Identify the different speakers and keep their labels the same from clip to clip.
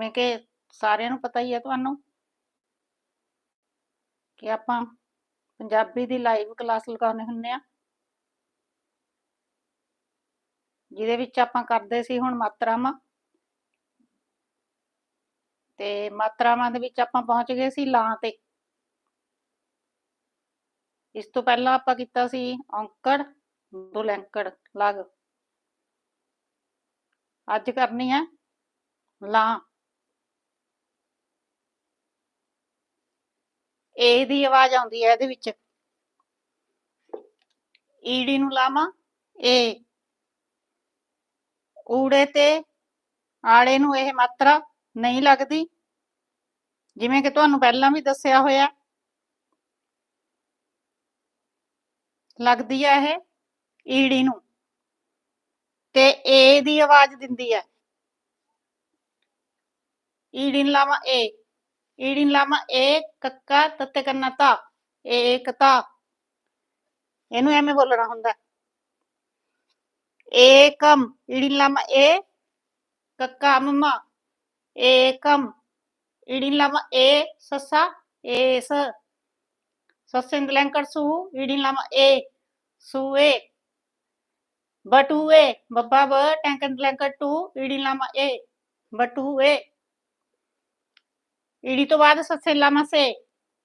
Speaker 1: ਜਿਵੇਂ ਕਿ ਸਾਰਿਆਂ ਨੂੰ ਪਤਾ ਹੀ ਹੈ ਤੁਹਾਨੂੰ ਕਿ ਆਪਾਂ ਪੰਜਾਬੀ ਦੀ ਲਾਈਵ ਕਲਾਸ ਲਗਾਉਂਦੇ ਹੁੰਦੇ ਆ ਜਿਹਦੇ ਵਿੱਚ ਆਪਾਂ ਕਰਦੇ ਸੀ ਹੁਣ ਮਾਤਰਾਵਾਂ। ਤੇ ਮਾਤਰਾਵਾਂ ਦੇ ਵਿੱਚ ਆਪਾਂ ਪਹੁੰਚ ਗਏ ਸੀ ਲਾਂ ਤੇ। ਇਸ ਤੋਂ ਪਹਿਲਾਂ ਆਪਾਂ ਕੀਤਾ ਸੀ ਔਂਕੜ, ਦੁਲੈਂਕੜ, ਲਗ। ਅੱਜ ਕਰਨੀ ਹੈ ਲਾਂ। ਏ ਦੀ ਆਵਾਜ਼ ਆਉਂਦੀ ਹੈ ਇਹਦੇ ਵਿੱਚ। ਈੜੀ ਨੂੰ ਲਾਵਾਂ, ਏ। ਊੜੇ ਤੇ ਆੜੇ ਨੂੰ ਇਹ ਮਾਤਰਾ ਨਹੀਂ ਲੱਗਦੀ, ਜਿਵੇਂ ਕਿ ਤੁਹਾਨੂੰ ਪਹਿਲਾਂ ਵੀ ਦੱਸਿਆ ਹੋਇਆ। ਲੱਗਦੀ ਹੈ ਇਹ ਈੜੀ ਨੂੰ। ਤੇ ਏ ਦੀ ਆਵਾਜ਼ ਦਿੰਦੀ ਹੈ। ਈੜੀ ਨੂੰ ਲਾਵਾਂ, ਏ। ਈੜੀ ਨੂੰ ਲਾਵਾਂ ਏ ਕੱਕਾ ਤੱਤੇ ਕਰਨਾ ਤਾ ਏਕਤਾ ਇਹਨੂੰ ਐਵੇਂ ਬੋਲਣਾ ਹੁੰਦਾ ਏਕਮ ਈੜੀ ਨੂੰ ਲਾਵਾਂ ਏ ਕੱਕਾ ਮਮਾ ਏਕਮ ਈੜੀ ਨੂੰ ਲਾਵਾਂ ਏ ਸੱਸਾ ਏਸ ਸਸਿੰਦ ਲੈਂਕੜ ਸੂ ਈੜੀ ਨੂੰ ਲਾਵਾਂ ਏ ਸੂਏ ਬਟੂਏ ਬੱਬਾ ਬ ਟੈਂਕਨ ਲੈਂਕੜ ਟੂ ਈੜੀ ਨੂੰ ਲਾਵਾਂ ਏ ਬਟੂਏ ਈੜੀ ਤੋਂ ਬਾਅਦ ਸਸੇ ਲਾਵਾਂ ਸੇ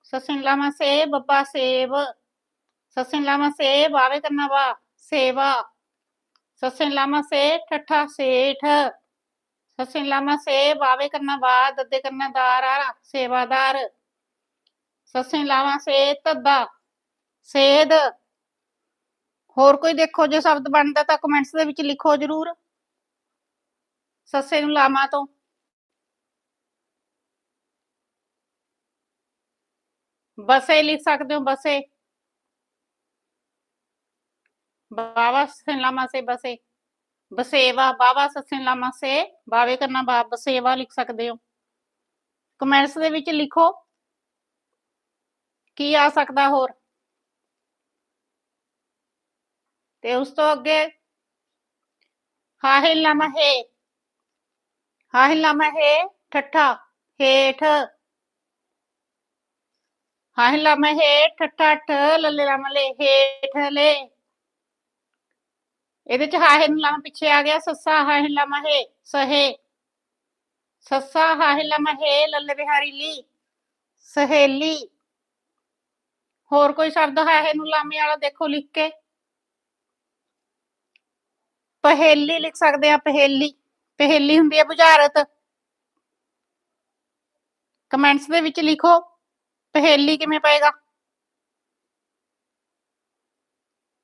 Speaker 1: ਸਸੇ ਲਾਵਾਂ ਸੇ ਬੱਬਾ ਸੇਬ ਸਸੇ ਲਾਵਾਂ ਸੇ ਬਾਵੇ ਕਰਨਾ ਵਾ ਸੇਵਾ ਸਸੇ ਲਾਵਾਂ ਸੇ ਠੱਠਾ ਸੇਠ ਸੇ ਬਾਵੇ ਕਰਨਾ ਵਾ ਦੱਦੇ ਕਰਨਾ ਦਾਰ ਆ ਸੇਵਾਦਾਰ ਸਸੇ ਲਾਮਾ ਸੇ ਤੱਦਾ ਸੇਧ ਹੋਰ ਕੋਈ ਦੇਖੋ ਜੇ ਸ਼ਬਦ ਬਣਦਾ ਤਾਂ ਕਮੈਂਟਸ ਦੇ ਵਿੱਚ ਲਿਖੋ ਜਰੂਰ ਸੱਸੇ ਨੂੰ ਲਾਮਾ ਤੋਂ ਬਸੇ ਲਿਖ ਸਕਦੇ ਹੋ, ਬਸੇ ਬਾਵਾ ਸਸੇ ਲਾਮਾ ਸੇ ਬਸੇ ਬਸੇਵਾ, ਬਾਵਾ ਸਸੇ ਲਾਮਾ ਸੇ ਬਾਵੇ ਕਰਨਾ ਬਾ, ਬਸੇਵਾ ਲਿਖ ਸਕਦੇ ਹੋ। ਕਮੈਂਟਸ ਦੇ ਵਿੱਚ ਲਿਖੋ। ਕੀ ਆ ਸਕਦਾ ਹੋਰ? ਤੇ ਉਸ ਤੋਂ ਅੱਗੇ, ਹਾਹਿਲ ਲਾਮਾ ਹੈ। ਹਾਹਿਲ ਲਾਮਾ ਹੈ ਠੱਠਾ। ਹੇਠ ਹਾਹਿਲ ਲਾਮਾ ਹੈ ਲੱਲੇ ਲਾਮਾ ਲੈ ਹੇਠ ਲੈ ਇਹਦੇ ਚ ਹਾਹਿਲ ਲਾਮਾ ਪਿੱਛੇ ਆ ਗਿਆ ਸੱਸਾ ਹਾਹਿਲ ਲਾਮਾ ਹੈ ਸਹੇ ਸੱਸਾ ਹਾਹਿਲ ਲਾਮਾ ਹੈ ਲੱਲੇ ਬਿਹਾਰੀ ਲੀ ਸਹੇਲੀ ਹੋਰ ਕੋਈ ਸ਼ਬਦ ਹਾਹੇ ਨੂੰ ਲਾਮੇ ਵਾਲਾ ਦੇਖੋ ਲਿਖ ਕੇ ਪਹੇਲੀ ਲਿਖ ਸਕਦੇ ਆ ਪਹੇਲੀ ਪਹੇਲੀ ਹੁੰਦੀ ਹੈ ਬੁਝਾਰਤ ਕਮੈਂਟਸ ਦੇ ਵਿੱਚ ਲਿਖੋ ਪਹੇਲੀ ਕਿਵੇਂ ਪਏਗਾ?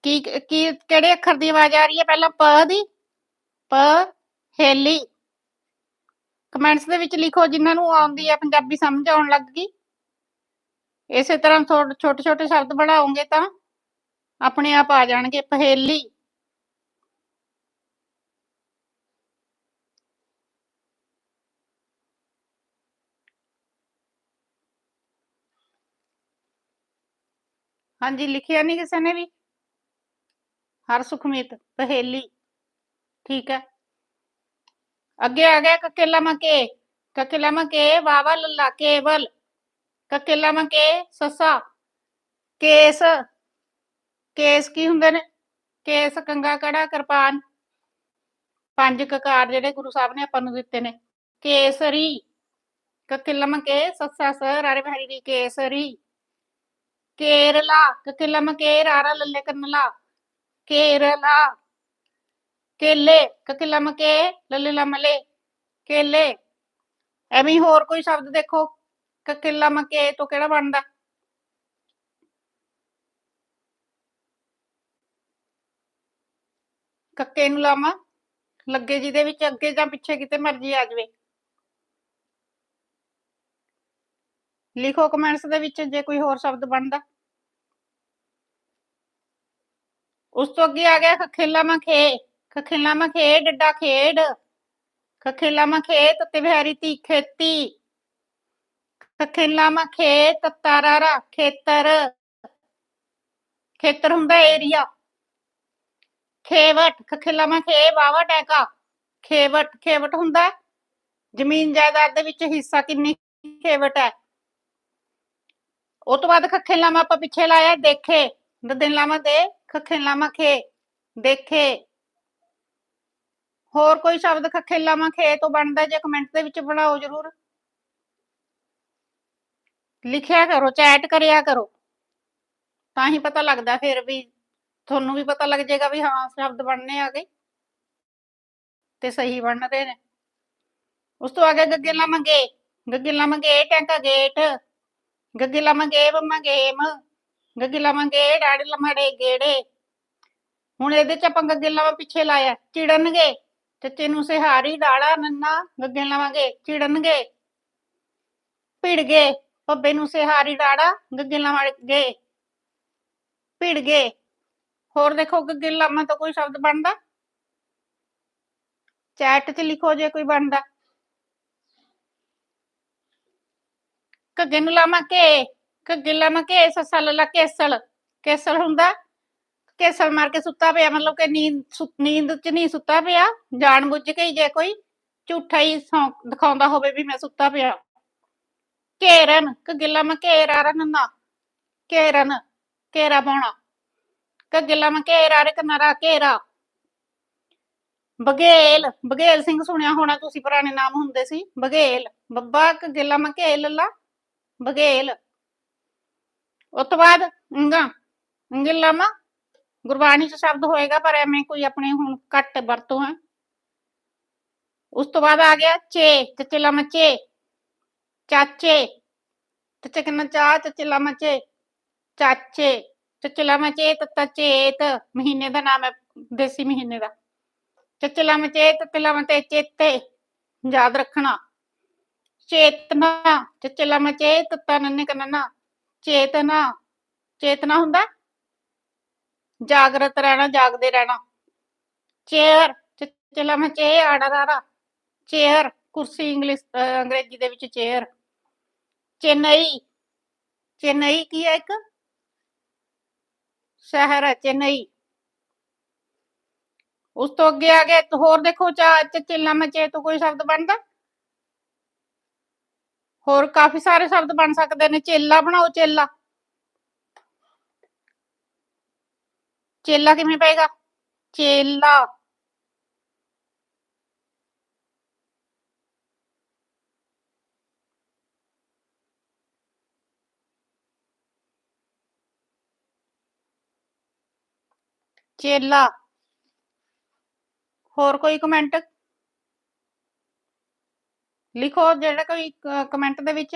Speaker 1: ਕੀ ਕੀ, ਕਿਹੜੇ ਅੱਖਰ ਦੀ ਆਵਾਜ਼ ਆ ਰਹੀ ਹੈ ਪਹਿਲਾਂ? ਪ ਦੀ? ਪ, ਹੇਲੀ। ਕਮੈਂਟਸ ਦੇ ਵਿੱਚ ਲਿਖੋ ਜਿਨ੍ਹਾਂ ਨੂੰ ਆਉਂਦੀ ਹੈ ਪੰਜਾਬੀ ਸਮਝ ਆਉਣ ਲੱਗ ਗਈ। ਇਸੇ ਤਰ੍ਹਾਂ ਛੋਟੇ ਛੋਟੇ ਸ਼ਬਦ ਬਣਾਓਗੇ ਤਾਂ ਆਪਣੇ ਆਪ ਆ ਜਾਣਗੇ, ਪਹੇਲੀ। ਹਾਂਜੀ, ਲਿਖਿਆ ਨਹੀਂ ਕਿਸੇ ਨੇ ਵੀ? ਹਰ ਸੁਖਮੀਤ ਪਹੇਲੀ, ਠੀਕ ਹੈ। ਅੱਗੇ ਆ ਗਿਆ ਕਕੇਲਾ ਮਕੇ ਕਕੇਲਾ ਮਕੇ ਵਾਵਾ ਲੱਲਾ, ਕੇਵਲ। ਕਕੇਲਾ ਮਕੇ, ਸਸਾ, ਕੇਸ। ਕੇਸ ਕੀ ਹੁੰਦੇ ਨੇ? ਕੇਸ, ਕੰਗਾ, ਕੜਾ, ਕਿਰਪਾਨ। ਪੰਜ ਕਕਾਰ ਜਿਹੜੇ ਗੁਰੂ ਸਾਹਿਬ ਨੇ ਆਪਾਂ ਨੂੰ ਦਿੱਤੇ ਨੇ। ਕੇਸਰੀ, ਕਕੇਲਾ ਮਕੇ, ਸਸਾ ਸ ਰਾਰੇ ਬਹਰੀ ਦੀ ਕੇਸਰੀ। ਕੇਰਲਾ ਕਕੇਲਾ ਮਕੇ ਰਾਰਾ ਲੱਲੇ ਕਰਨਲਾ ਕੇਰਲਾ, ਕੇਲੇ ਕਕੇਲਾ ਮਕੇ ਲੱਲੇ ਲਮਲੇ ਕੇਲੇ, ਐਵੇਂ ਹੋਰ ਕੋਈ ਸ਼ਬਦ ਦੇਖੋ। ਕਕੇਲਾ ਮਕੇ ਤੋਂ ਕਿਹੜਾ ਬਣਦਾ? ਕੱਕੇ ਨੂੰ ਲਾਵਾਂ। ਲੱਗੇ ਜਿਹਦੇ ਵਿੱਚ ਅੱਗੇ ਜਾਂ ਪਿੱਛੇ ਕਿਤੇ ਮਰਜ਼ੀ ਆ ਜਾਵੇ। ਲਿਖੋ ਕਮੈਂਟਸ ਦੇ ਵਿੱਚ ਜੇ ਕੋਈ ਹੋਰ ਸ਼ਬਦ ਬਣਦਾ। ਉਸ ਤੋਂ ਅੱਗੇ ਆ ਗਿਆ ਖਖੇਲਾ ਮਖੇ ਖਖੇਲਾ ਮਖੇ ਡੱਡਾ ਖੇਡ ਖਖੇਲਾ ਮਖੇ ਤਤੇ ਬਿਹਾਰੀ ਤੀ ਖੇਤੀ ਖਖੇਲਾ ਮਖੇ ਤਤਾਰਾਰਾ ਖੇਤਰ ਖੇਤਰ ਹੁੰਦਾ ਏਰੀਆ ਖੇਵਟ ਖਖੇਲਾ ਮਖੇ ਬਾਵਾ ਟੈਕਾ ਖੇਵਟ ਖੇਵਟ ਹੁੰਦਾ ਜ਼ਮੀਨ ਜਾਇਦਾਦ ਦੇ ਵਿੱਚ ਹਿੱਸਾ ਕਿੰਨੀ ਖੇਵਟ ਹੈ ਉਹ ਤੋਂ ਬਾਅਦ ਖੱਖੇ ਲਾਮਾ ਆਪਾਂ ਪਿੱਛੇ ਲਾਇਆ ਦੇਖੇ ਦਦਨ ਲਾਮਾ ਦੇ ਖੱਖੇ ਲਾਮਾ ਦੇਖੇ। ਹੋਰ ਕੋਈ ਸ਼ਬਦ ਖੱਖੇ ਲਾਮਾ ਤੋਂ ਬਣਦਾ ਜੇ ਕਮੈਂਟ ਦੇ ਵਿੱਚ ਬਣਾਓ ਜਰੂਰ। ਲਿਖਿਆ ਕਰੋ ਚੈਟ ਕਰਿਆ ਕਰੋ। ਤਾਂ ਹੀ ਪਤਾ ਲੱਗਦਾ ਫਿਰ ਵੀ, ਤੁਹਾਨੂੰ ਵੀ ਪਤਾ ਲੱਗ ਜਾਏਗਾ ਵੀ ਹਾਂ, ਸ਼ਬਦ ਬਣਨੇ ਆ ਗਏ। ਤੇ ਸਹੀ ਬਣ ਰਹੇ ਨੇ। ਉਸ ਤੋਂ ਅੱਗੇ ਗੱਗੇ ਲਾਵਾਂਗੇ ਗੱਗੇ ਲਾਵਾਂਗੇ ਟੈਂਕਾ ਗੇਟ ਗੱਗੇ ਲਾਵਾਂਗੇ ਬੰਮਾ ਗੇਮ ਗੱਗੇ ਲਾਵਾਂਗੇ ਡਾੜੇ ਲਮਾੜੇ ਗੇੜੇ। ਹੁਣ ਇਹਦੇ ਚ ਆਪਾਂ ਗੱਗੇ ਲਾਵਾਂ ਪਿੱਛੇ ਲਾਇਆ, ਚਿੜਨਗੇ। ਚੱਚੇ ਨੂੰ ਸਿਹਾਰੀ ਡਾੜਾ ਨੰਨਾ, ਗੱਗੇ ਲਾਵਾਂਗੇ, ਚਿੜਨਗੇ। ਭਿੜ ਗਏ ਪੱਬੇ ਨੂੰ ਸਿਹਾਰੀ ਡਾੜਾ ਗੱਗੇ ਲਾਵਾਂਗੇ। ਭਿੜ ਗਏ ਹੋਰ ਦੇਖੋ, ਗੱਗੇ ਲਾਵਾਂ ਤੋਂ ਕੋਈ ਸ਼ਬਦ ਬਣਦਾ। ਚੈਟ 'ਚ ਲਿਖੋ ਜੇ ਕੋਈ ਬਣਦਾ। ਗੱਗੇ ਨੂੰ ਲਾਵਾਂ ਕੇ ਘੱਗੇ ਲਾਵਾਂ ਕੇ ਸੱਸਾ ਲੱਲਾ ਕੇਸਲ ਕੇਸਲ ਹੁੰਦਾ ਕੇਸਲ ਮਾਰ ਕੇ ਸੁੱਤਾ ਪਿਆ, ਮਤਲਬ ਕਿ ਨੀਂਦ ਸੁ- ਨੀਂਦ 'ਚ ਨਹੀਂ ਸੁੱਤਾ ਪਿਆ। ਜਾਣ ਬੁੱਝ ਕੇ ਹੀ ਜੇ ਕੋਈ ਝੂਠਾ ਹੀ ਸੌਂ- ਦਿਖਾਉਂਦਾ ਹੋਵੇ ਵੀ ਮੈਂ ਸੁੱਤਾ ਪਿਆ। ਘੇਰਨ ਘੱਗੇ ਲਾਵਾਂ ਘੇਰਾ ਰੰਨਾ ਘੇਰਨ ਘੇਰਾ ਪਾਉਣਾ ਘੱਗੇ ਲਾਵਾਂ ਘੇਰਾ ਰੇ ਕਨਾਰਾ ਘੇਰਾ ਬਗੇਲ ਬਗੇਲ ਸਿੰਘ ਸੁਣਿਆ ਹੋਣਾ ਤੁਸੀਂ, ਪੁਰਾਣੇ ਨਾਮ ਹੁੰਦੇ ਸੀ। ਬਗੇਲ ਬੱਬਾ ਘੱਗੇ ਲਾਵਾਂ ਘੇਲ ਲਾ। ਬਗੇਲ ਉਸ ਤੋਂ ਬਾਅਦ ਅੰਗਾ ਅੰਗਲਾਮਾ ਗੁਰਬਾਣੀ ਚ ਸ਼ਬਦ ਹੋਏਗਾ ਪਰ ਐਵੇਂ ਕੋਈ ਆਪਣੇ ਹੁਣ ਘੱਟ ਵਰਤੋਂ ਹੈ ਉਸ ਤੋਂ ਬਾਅਦ ਆ ਗਿਆ ਚੇ ਚੱਚੇ ਲਾਮਾ ਚੇ ਚਾਚੇ ਚੱਚੇ ਕਿੰਨਾ ਚਾ ਚੱਚੇ ਲਾਮਾ ਚੇ ਚਾਚੇ ਚੱਚੇ ਲਾਮਾ ਚੇ ਤੱਤਾ ਚੇਤ ਮਹੀਨੇ ਦਾ ਨਾਮ ਹੈ ਦੇਸੀ ਮਹੀਨੇ ਦਾ ਚੱਚੇ ਲਾਮਾ ਚੇ ਤੱਤੇ ਲਾਮਾ ਤੇ ਚੇਤੇ ਯਾਦ ਰੱਖਣਾ ਚੇਤਨਾ ਚੱਚੇ ਲਾਮਾ ਚੇ ਤੱਤਾ ਨੰਨੇ ਕਨਨਾ ਚੇਤਨਾ ਚੇਤਨਾ ਹੁੰਦਾ? ਜਾਗਰਤ ਰਹਿਣਾ, ਜਾਗਦੇ ਰਹਿਣਾ। ਚੇਅਰ ਚੱਚੇ ਲਾਮਾ ਚੇ, ਆੜਾ ਚੇਅਰ, ਕੁਰਸੀ ਇੰਗਲਿਸ਼ ਅੰਗਰੇਜ਼ੀ ਦੇ ਵਿੱਚ ਚੇਅਰ। ਚੇਨਈ ਚੇਨਈ ਕੀ ਹੈ ਇੱਕ? ਸ਼ਹਿਰ ਹੈ, ਚੇਨਈ। ਉਸ ਤੋਂ ਅੱਗੇ ਆ ਗਏ ਹੋਰ ਦੇਖੋ, ਚਾ ਚੱਚੇ ਮਚੇ ਤੋਂ ਕੋਈ ਸ਼ਬਦ ਬਣਦਾ? ਹੋਰ ਕਾਫੀ ਸਾਰੇ ਸ਼ਬਦ ਬਣ ਸਕਦੇ ਨੇ, ਚੇਲਾ ਬਣਾਓ ਚੇਲਾ। ਚੇਲਾ ਕਿਵੇਂ ਪਏਗਾ? ਚੇਲਾ। ਚੇਲਾ। ਹੋਰ ਕੋਈ ਕਮੈਂਟ ਲਿਖੋ ਜਿਹੜਾ ਕੋਈ ਕਮੈਂਟ ਦੇ ਵਿੱਚ।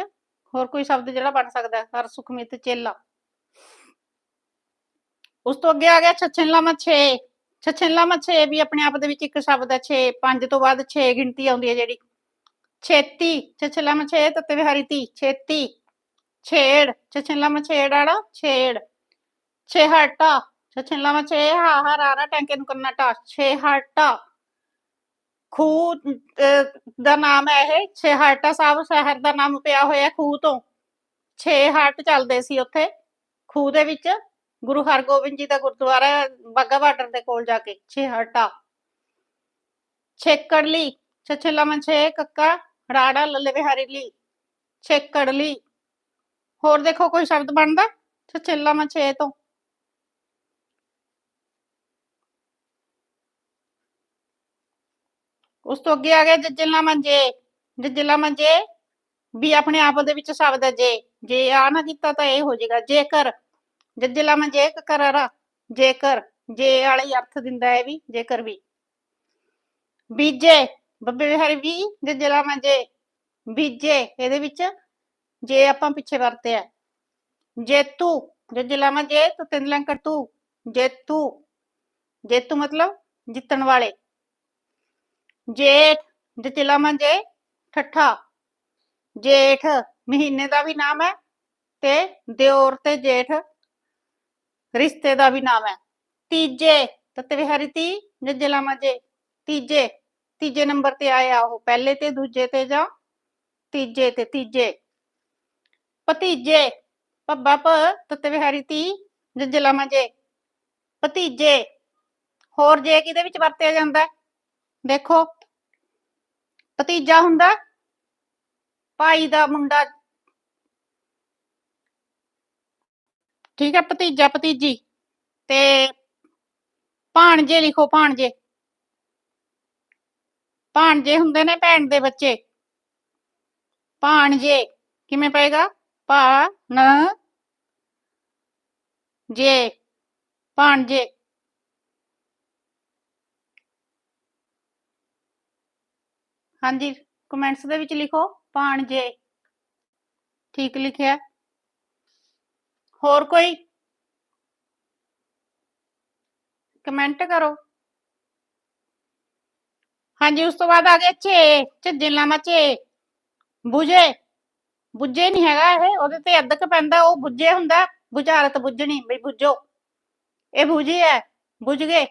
Speaker 1: ਹੋਰ ਕੋਈ ਸ਼ਬਦ ਜਿਹੜਾ ਬਣ ਸਕਦਾ ਹੈ। ਹਰ ਸੁਖਮਿਤ ਚੇਲਾ। ਉਸ ਤੋਂ ਅੱਗੇ ਆ ਗਿਆ ਛਛਨਲਾ ਮਛੇ ਛਛਨਲਾ ਮਛੇ ਵੀ ਆਪਣੇ ਆਪ ਦੇ ਵਿੱਚ ਇੱਕ ਸ਼ਬਦ ਹੈ 6 5 ਤੋਂ ਬਾਅਦ 6 ਗਿਣਤੀ ਆਉਂਦੀ ਹੈ ਜਿਹੜੀ। ਛੇਤੀ। ਛਛਨਲਾ ਮਛੇ ਤਤੇ ਵਿਹਾਰੀ ਛੇਤੀ। ਛੇੜ। ਛਛਨਲਾ ਛੇੜ। ਆੜਾ ਛੇੜ ਛੇਹਟਾ ਲਾਮਾ ਮਛੇ ਹਾ ਹਾ ਰਾਰਾ ਟੈਂਕੇ ਨੂੰ ਕਰਨਾ ਟਾ ਛੇਹਟਾ ਖੂਹ ਅਹ, ਦਾ ਨਾਮ ਹੈ ਇਹ ਛੇਹਰਟਾ ਸਾਹਿਬ ਸ਼ਹਿਰ ਦਾ ਨਾਮ ਪਿਆ ਹੋਇਆ ਖੂਹ ਤੋਂ। ਛੇ ਹੱਟ ਚੱਲਦੇ ਸੀ ਉੱਥੇ ਖੂਹ ਦੇ ਵਿੱਚ ਗੁਰੂ ਹਰਗੋਬਿੰਦ ਜੀ ਦਾ ਗੁਰਦੁਆਰਾ ਹੈ, ਬਾਘਾ ਬਾਰਡਰ ਦੇ ਕੋਲ ਜਾ ਕੇ ਛੇਹਰਟਾ ਛੇਕੜ ਲਈ ਛਛੇ ਲਮਨ ਛੇ ਕੱਕਾ ਰਾੜਾ ਲੱਲੇ ਵਿਹਾਰੀ ਲਈ ਹੋਰ ਦੇਖੋ ਕੋਈ ਸ਼ਬਦ ਬਣਦਾ? ਛਛੇ ਲਮਨ ਛੇ ਤੋਂ। ਉਸ ਤੋਂ ਅੱਗੇ ਆ ਗਿਆ ਜੱਜਲਾ ਮੰਜੇ ਜੱਜਲਾ ਮੰਜੇ ਵੀ ਆਪਣੇ ਆਪ ਦੇ ਵਿੱਚ ਸ਼ਬਦ ਹੈ ਜੇ ਜੇ ਆ ਨਾ ਕੀਤਾ ਤਾਂ ਇਹ ਹੋ ਜਾਏਗਾ ਜੇਕਰ ਜੱਜਲਾ ਮੰਜੇ ਕਰਾਰਾ ਜੇਕਰ, ਜੇ ਵਾਲਾ ਅਰਥ ਦਿੰਦਾ ਹੈ ਵੀ, ਜੇਕਰ ਵੀ। ਬੀਜੇ, ਬੱਬੇ ਵਿਹਾਰੀ ਵੀ ਜੱਜਲਾ ਮੰਜੇ, ਬੀਜੇ, ਇਹਦੇ ਵਿੱਚ ਜੇ ਆਪਾਂ ਪਿੱਛੇ ਵਰਤੇ ਵਰਤਿਆ, ਜੇਤੂ, ਜੱਜਲਾ ਮੰਜੇ ਤੂੰ ਤਿੰਨ ਲੰਕਰ ਤੂੰ, ਜੇਤੂ ਜੇਤੂ ਮਤਲਬ ਜਿੱਤਣ ਵਾਲੇ। ਜੇਠ ਜਚਲਾ ਮੰਜੇ ਠੱਠਾ ਜੇਠ ਮਹੀਨੇ ਦਾ ਵੀ ਨਾਮ ਹੈ ਤੇ ਦਿਓਰ ਤੇ ਜੇਠ ਰਿਸ਼ਤੇ ਦਾ ਵੀ ਨਾਮ ਹੈ ਤੀਜੇ ਤਤੇ ਵਿਹਾਰੀ ਤੀ ਜਜਲਾ ਮੰਜੇ ਤੀਜੇ ਤੀਜੇ ਨੰਬਰ ਤੇ ਆਇਆ ਉਹ ਪਹਿਲੇ ਤੇ ਦੂਜੇ ਤੇ ਜਾਂ ਤੀਜੇ ਤੇ ਤੀਜੇ ਭਤੀਜੇ ਪੱਬਾ ਪ ਤਤੇ ਵਿਹਾਰੀ ਤੀ ਜਜਲਾ ਮੰਜੇ ਭਤੀਜੇ ਹੋਰ ਜੇ ਕਿਹਦੇ ਵਿੱਚ ਵਰਤਿਆ ਜਾਂਦਾ ਹੈ? ਦੇਖੋ ਭਤੀਜਾ ਹੁੰਦਾ, ਭਾਈ ਦਾ ਮੁੰਡਾ। ਠੀਕ ਹੈ, ਭਤੀਜਾ, ਭਤੀਜੀ ਤੇ ਭਾਣਜੇ ਲਿਖੋ, ਭਾਣਜੇ। ਭਾਣਜੇ ਹੁੰਦੇ ਨੇ ਭੈਣ ਦੇ ਬੱਚੇ। ਭਾਣਜੇ ਕਿਵੇਂ ਪਏਗਾ? ਭਾ ਨ ਜੇ। ਭਾਣਜੇ। ਹਾਂਜੀ ਕਮੈਂਟਸ ਦੇ ਵਿੱਚ ਲਿਖੋ, ਭਾਣਜੇ। ਠੀਕ ਲਿਖਿਆ। ਹੋਰ ਕੋਈ? ਕਮੈਂਟ ਕਰੋ। ਹਾਂਜੀ, ਉਸ ਤੋਂ ਬਾਅਦ ਆ ਗਿਆ ਛੇ, ਝੱਜੇ ਲਾਮਾ ਛੇ। ਬੁਝੇ। ਬੁੱਝੇ ਨਹੀਂ ਹੈਗਾ ਇਹ, ਉਹਦੇ ਤੇ ਅੱਧਕ ਪੈਂਦਾ, ਉਹ ਬੁੱਝੇ ਹੁੰਦਾ, ਬੁਝਾਰਤ ਬੁੱਝਣੀ, ਬਈ ਬੁੱਝੋ। ਇਹ ਬੁਝੀ ਹੈ, ਬੁਝ ਗਏ।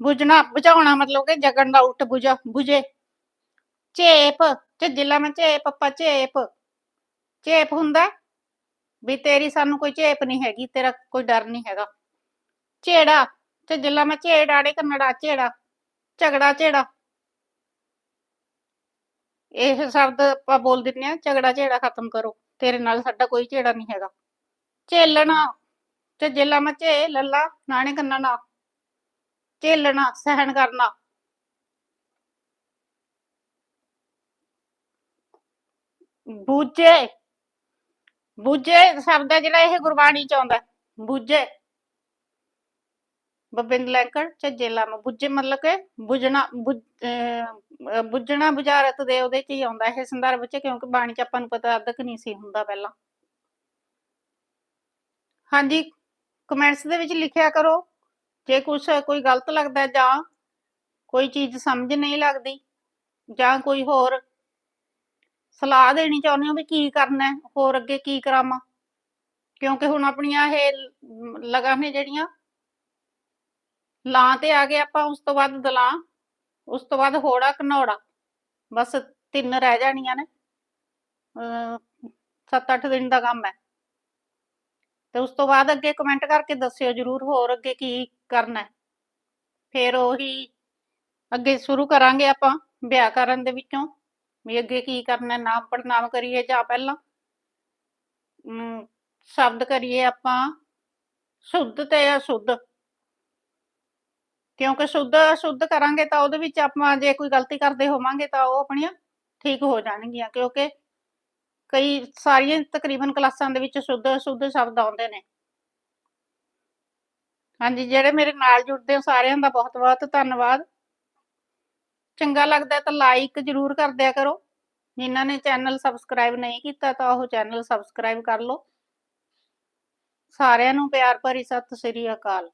Speaker 1: ਬੁਝਣਾ, ਬੁਝਾਉਣਾ ਮਤਲਬ ਕਿ ਜਗਣ ਦਾ ਉਲਟ ਬੁਝਾ, ਬੁਝੇ। ਚੇਪ ਝੱਜੇ ਲਾਮਾ ਚੇਪ ਪੱਪਾ ਚੇਪ ਚੇਪ ਹੁੰਦਾ ਵੀ ਤੇਰੀ ਸਾਨੂੰ ਕੋਈ ਚੇਪ ਨਹੀਂ ਹੈਗੀ, ਤੇਰਾ ਕੋਈ ਡਰ ਨਹੀਂ ਹੈਗਾ। ਝੇੜਾ ਝੱਜੇ ਲਾਮਾ ਝੇੜਾੜੇ ਕੰਨੜਾ ਝੇੜਾ, ਝਗੜਾ ਝੇੜਾ। ਇਹ ਸ਼ਬਦ ਆਪਾਂ ਬੋਲ ਦਿੰਨੇ ਆ ਝਗੜਾ ਝੇੜਾ ਖਤਮ ਕਰੋ, ਤੇਰੇ ਨਾਲ ਸਾਡਾ ਕੋਈ ਝੇੜਾ ਨਹੀਂ ਹੈਗਾ। ਝੇਲਣਾ ਤੇ ਜੇਲਾ ਝੇ ਲੱਲਾ, ਨਾਣੇ ਕੰਨਾ ਨਾ ਝੇਲਣਾ, ਸਹਿਣ ਕਰਨਾ। ਬੂਝੇ ਬੂਝੇ ਸ਼ਬਦ ਹੈ ਜਿਹੜਾ ਇਹ ਗੁਰਬਾਣੀ ਚ ਆਉਂਦਾ, ਬੂਝੇ। ਬਬਿੰਦ ਲੈਂਕੜ ਝੱਜੇ ਲਾਮ ਬੁੱਝੇ ਮਤਲਬ ਕਿ ਬੁਝਣਾ ਬੁੱਝਣਾ ਬੁਝਾਰਤ ਦੇ ਉਹਦੇ ਚ ਹੀ ਆਉਂਦਾ ਇਹ ਸੰਦਰਭ ਚ, ਕਿਉਂਕਿ ਬਾਣੀ ਚ ਆਪਾਂ ਨੂੰ ਪਤਾ ਅਦਕ ਨਹੀਂ ਸੀ ਹੁੰਦਾ ਪਹਿਲਾਂ। ਹਾਂਜੀ ਕਮੈਂਟਸ ਦੇ ਵਿੱਚ ਲਿਖਿਆ ਕਰੋ। ਜੇ ਕੁਛ ਕੋਈ ਗਲਤ ਲੱਗਦਾ ਜਾਂ ਕੋਈ ਚੀਜ਼ ਸਮਝ ਨਹੀਂ ਲੱਗਦੀ ਜਾਂ ਕੋਈ ਹੋਰ ਸਲਾਹ ਦੇਣੀ ਚਾਹੁੰਦੇ ਹੋ ਵੀ ਕੀ ਕਰਨਾ ਹੈ, ਹੋਰ ਅੱਗੇ ਕੀ ਕਰਾਵਾਂ? ਕਿਉਂਕਿ ਹੁਣ ਆਪਣੀਆਂ ਇਹ ਲ- ਲਗਾਂ ਨੇ ਜਿਹੜੀਆਂ ਲਾਂ ਤੇ ਆ ਗਏ ਆਪਾਂ, ਉਸ ਤੋਂ ਬਾਅਦ ਦਲਾਂ ਉਸ ਤੋਂ ਬਾਅਦ ਹੋੜਾ ਘਨੌੜਾ, ਬਸ ਤਿੰਨ ਰਹਿ ਜਾਣੀਆਂ ਨੇ। ਅ 7-8 ਦਿਨ ਦਾ ਕੰਮ ਹੈ। ਤੇ ਉਸ ਤੋਂ ਬਾਅਦ ਅੱਗੇ ਕਮੈਂਟ ਕਰਕੇ ਦੱਸਿਓ ਜਰੂਰ ਹੋਰ ਅੱਗੇ ਕੀ ਕਰਨਾ ਫਿਰ ਉਹੀ ਅੱਗੇ ਸ਼ੁਰੂ ਕਰਾਂਗੇ ਆਪਾਂ ਵਿਆਕਰਨ ਦੇ ਵਿੱਚੋਂ ਵੀ ਅੱਗੇ ਕੀ ਕਰਨਾ ਨਾਮ ਪੜਨਾਮ ਕਰੀਏ ਜਾਂ ਪਹਿਲਾਂ। ਅਮ, ਸ਼ਬਦ ਕਰੀਏ ਆਪਾਂ ਸ਼ੁੱਧ ਤੇ ਅਸ਼ੁੱਧ। ਕਿਉਂਕਿ ਸ਼ੁੱਧ ਅਸ਼ੁੱਧ ਕਰਾਂਗੇ ਤਾਂ ਉਹਦੇ ਵਿੱਚ ਆਪਾਂ ਜੇ ਕੋਈ ਗਲਤੀ ਕਰਦੇ ਹੋਵਾਂਗੇ ਤਾਂ ਉਹ ਆਪਣੀਆਂ ਠੀਕ ਹੋ ਜਾਣਗੀਆਂ ਕਿਉਂਕਿ ਕਈ ਸਾਰੀਆਂ ਤਕਰੀਬਨ ਕਲਾਸਾਂ ਦੇ ਵਿੱਚ ਸ਼ੁੱਧ, ਅਸ਼ੁੱਧ ਸ਼ਬਦ ਆਉਂਦੇ ਨੇ। ਹਾਂਜੀ, ਜਿਹੜੇ ਮੇਰੇ ਨਾਲ ਜੁੜਦੇ ਹੋ ਸਾਰਿਆਂ ਦਾ ਬਹੁਤ ਬਹੁਤ ਧੰਨਵਾਦ। ਚੰਗਾ ਲੱਗਦਾ ਤਾਂ ਲਾਈਕ ਜਰੂਰ ਕਰ ਦਿਆ ਕਰੋ। ਜਿਨ੍ਹਾਂ ਨੇ ਚੈਨਲ ਸਬਸਕ੍ਰਾਈਬ ਨਹੀਂ ਕੀਤਾ ਤਾਂ ਉਹ ਚੈਨਲ ਸਬਸਕ੍ਰਾਈਬ ਕਰ ਲਓ। ਸਾਰਿਆਂ ਨੂੰ ਪਿਆਰ ਭਰੀ ਸਤਿ ਸ੍ਰੀ ਅਕਾਲ।